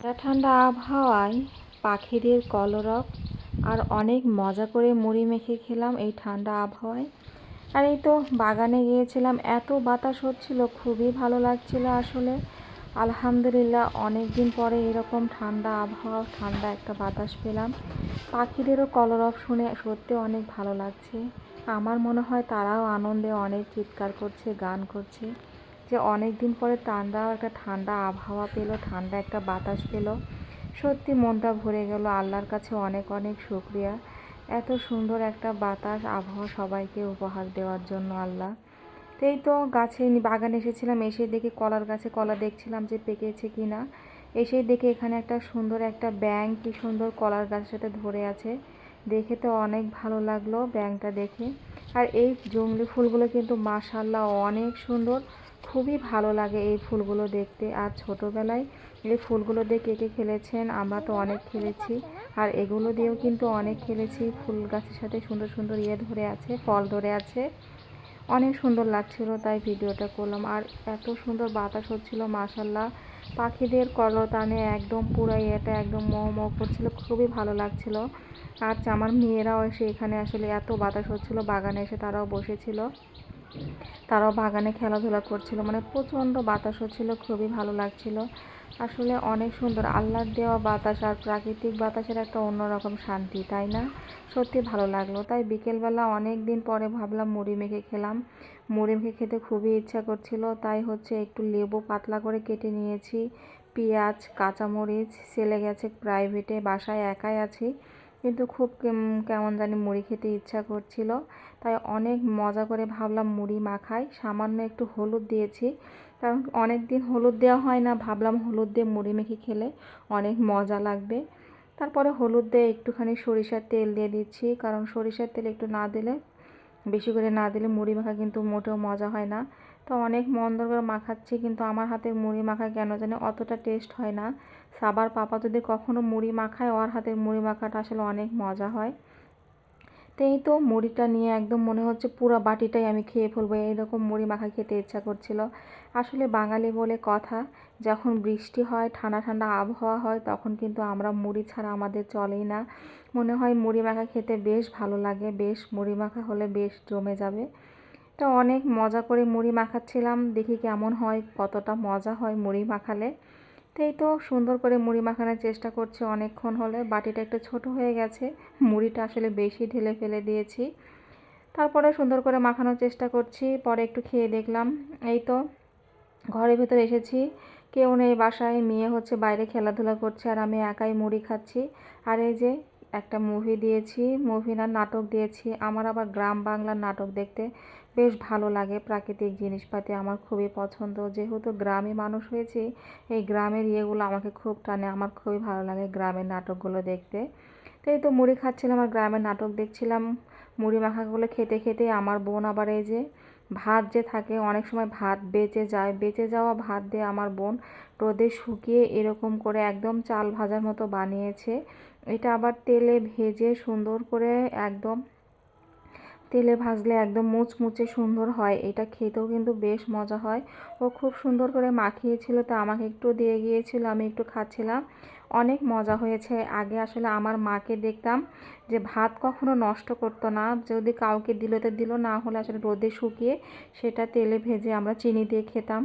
ঠান্ডা ঠান্ডা আবহাওয়ায় পাখিদের কলরব আর অনেক মজা করে মুড়ি মেখে খেলাম এই ঠান্ডা আবহাওয়ায়। আর এই তো বাগানে গিয়েছিলাম, এত বাতাস হচ্ছিল, খুবই ভালো লাগছিল আসলে। আলহামদুলিল্লাহ অনেক দিন পরে এরকম ঠান্ডা আবহাওয়া, ঠান্ডা একটা বাতাস পেলাম। পাখিদেরও কলরব শুনে সত্যি অনেক ভালো লাগছে। আমার মনে হয় তারাও আনন্দে অনেক চিৎকার করছে, গান করছে। যে অনেক দিন পরে ঠান্ডা, একটা ঠান্ডা আবহাওয়া পেল, ঠান্ডা একটা বাতাস পেল। সত্যি মনটা ভরে গেল আল্লাহর কাছে অনেক অনেক শুক্রিয়া। এত সুন্দর একটা বাতাস আবহাওয়া সবাইকে উপহার দেওয়ার জন্য আল্লাহ। এই তো গাছে বাগানে এসেছিলাম, এসে দেখি কলার গাছে কলা দেখছিলাম যে পেকেছে কি না এসেই দেখে এখানে একটা সুন্দর একটা ব্যাং কি সুন্দর কলার গাছের সাথে ধরে আছে। দেখে তো অনেক ভালো লাগল ব্যাংটা দেখে। আর এই জঙ্গলি ফুলগুলো কিন্তু মাশাল্লাহ অনেক সুন্দর। খুবই ভালো লাগে এই ফুলগুলো দেখতে। আর ছোটোবেলায় এই ফুলগুলো দিয়ে কে কে খেলেছেন? আমরা তো অনেক খেলেছি। আর এগুলো দিয়েও কিন্তু অনেক খেলেছি। ফুল গাছের সাথে সুন্দর সুন্দর ইয়ে ধরে আছে, ফল ধরে আছে। অনেক সুন্দর লাগছিল তাই ভিডিওটা করলাম। আর এত সুন্দর বাতাস হচ্ছিল মাসাল্লাহ পাখিদের কলতানে একদম পুরো ইয়েটা একদম মহ মহ করছিল, খুবই ভালো লাগছিল। আর আমার মেয়েরাও এসে এখানে আসলে এত বাতাস হচ্ছিল, বাগানে এসে তারাও বসেছিল। তারাও বাগানে খেলাধুলা করছিল মানে প্রচণ্ড বাতাস হচ্ছিল, খুবই ভালো লাগছিল। আসলে অনেক সুন্দর, আল্লাহর দেওয়া বাতাস আর প্রাকৃতিক বাতাসের একটা অন্যরকম শান্তি, তাই না? সত্যি ভালো লাগল। তাই বিকেলবেলা অনেক দিন পরে ভাবলাম মুড়ি মেখে খেলাম। মুড়ি মেখে খেতে খুবই ইচ্ছা করছিল, তাই হচ্ছে একটু লেবু পাতলা করে কেটে নিয়েছি। পেঁয়াজ, কাঁচামরিচ ছেলে গেছে প্রাইভেটে, বাসায় একাই আছি। কিন্তু খুব কেমন জানি মুড়ি খেতে ইচ্ছা করছিল। তাই অনেক মজা করে ভাবলাম মুড়ি মাখাই। সামান্য একটু হলুদ দিয়েছি। কারণ অনেক দিন হলুদ দেওয়া হয় না, ভাবলাম হলুদ দিয়ে মুড়ি মেখে খেলে অনেক মজা লাগবে। তারপরে হলুদ দিয়ে একটুখানি সরিষার তেল দিয়ে দিচ্ছি। কারণ সরিষার তেল একটু না দিলে, বেশি করে না দিলে মুড়ি মাখা কিন্তু মোটেও মজা হয় না। তো অনেক মন করে মাখাচ্ছি, কিন্তু আমার হাতের মুড়ি মাখা কেন জানি অতটা টেস্ট হয় না। সাবার পাপা যদি কখনো মুড়ি মাখায়, ওর হাতের মুড়ি মাখাটা আসলে অনেক মজা হয়। তো এই তো মুড়িটা নিয়ে একদম মনে হচ্ছে পুরো বাটিটাই আমি খেয়ে ফেলব এইরকম মুড়ি মাখা খেতে ইচ্ছা করছিল। আসলে বাঙালি বলে কথা, যখন বৃষ্টি হয়, ঠান্ডা ঠান্ডা আবহাওয়া হয়, তখন কিন্তু আমরা মুড়ি ছাড়া আমাদের চলেই না। মনে হয় মুড়ি মাখা খেতে বেশ ভালো লাগে, বেশ মুড়ি মাখা হলে বেশ জমে যাবে। তো অনেক মজা করে মুড়ি মাখাচ্ছিলাম, দেখি কেমন হয়, কতটা মজা হয় মুড়ি মাখালে। তো এই তো সুন্দর করে মুড়ি মাখানোর চেষ্টা করছি অনেকক্ষণ হলে, বাটিটা একটু ছোট হয়ে গেছে, মুড়িটা আসলে বেশি ঢেলে ফেলে দিয়েছি। তারপরে সুন্দর করে মাখানোর চেষ্টা করছি, পরে একটু খেয়ে দেখলাম। এই তো ঘরের ভেতরে এসেছি, কেউ নেই বাসায়, মেয়ে হচ্ছে বাইরে খেলাধুলা করছে আর আমি একাই মুড়ি খাচ্ছি। আর এই যে একটা মুভি দিয়েছি মুভি না, নাটক দিয়েছি। আমার আবার গ্রাম বাংলার নাটক দেখতে বেশ ভালো লাগে। প্রাকৃতিক জিনিসপাতি আমার খুবই পছন্দ। যেহেতু গ্রামে মানুষ হয়েছে, এই গ্রামের ইয়েগুলো আমাকে খুব টানে। আমার খুবই ভালো লাগে গ্রামের নাটকগুলো দেখতে। তো এই তো মুড়ি খাচ্ছিলাম আর গ্রামের নাটক দেখছিলাম। মুড়ি মাখাগুলো খেতে খেতে আমার বোন আবার এই যে ভাত যে থাকে, অনেক সময় ভাত বেঁচে যায়। বেঁচে যাওয়া ভাত দিয়ে আমার বোন রোদে শুকিয়ে এরকম করে একদম চাল ভাজার মতো বানিয়েছে। এটা আবার তেলে ভেজে সুন্দর করে একদম তেলে ভাজলে একদম মুচমুচে সুন্দর হয়। এটা খেতেও কিন্তু বেশ মজা হয়। ও খুব সুন্দর করে মাখিয়েছিল, তা আমাকে একটু দিয়ে গিয়েছিল, আমি একটু খাচ্ছিলাম। অনেক মজা হয়েছে। আগে আসলে আমার মাকে দেখতাম যে ভাত কখনো নষ্ট করতো না। যদি কাউকে দিল তো দিল, না হলে আসলে রোদে শুকিয়ে সেটা তেলে ভেজে আমরা চিনি দিয়ে খেতাম।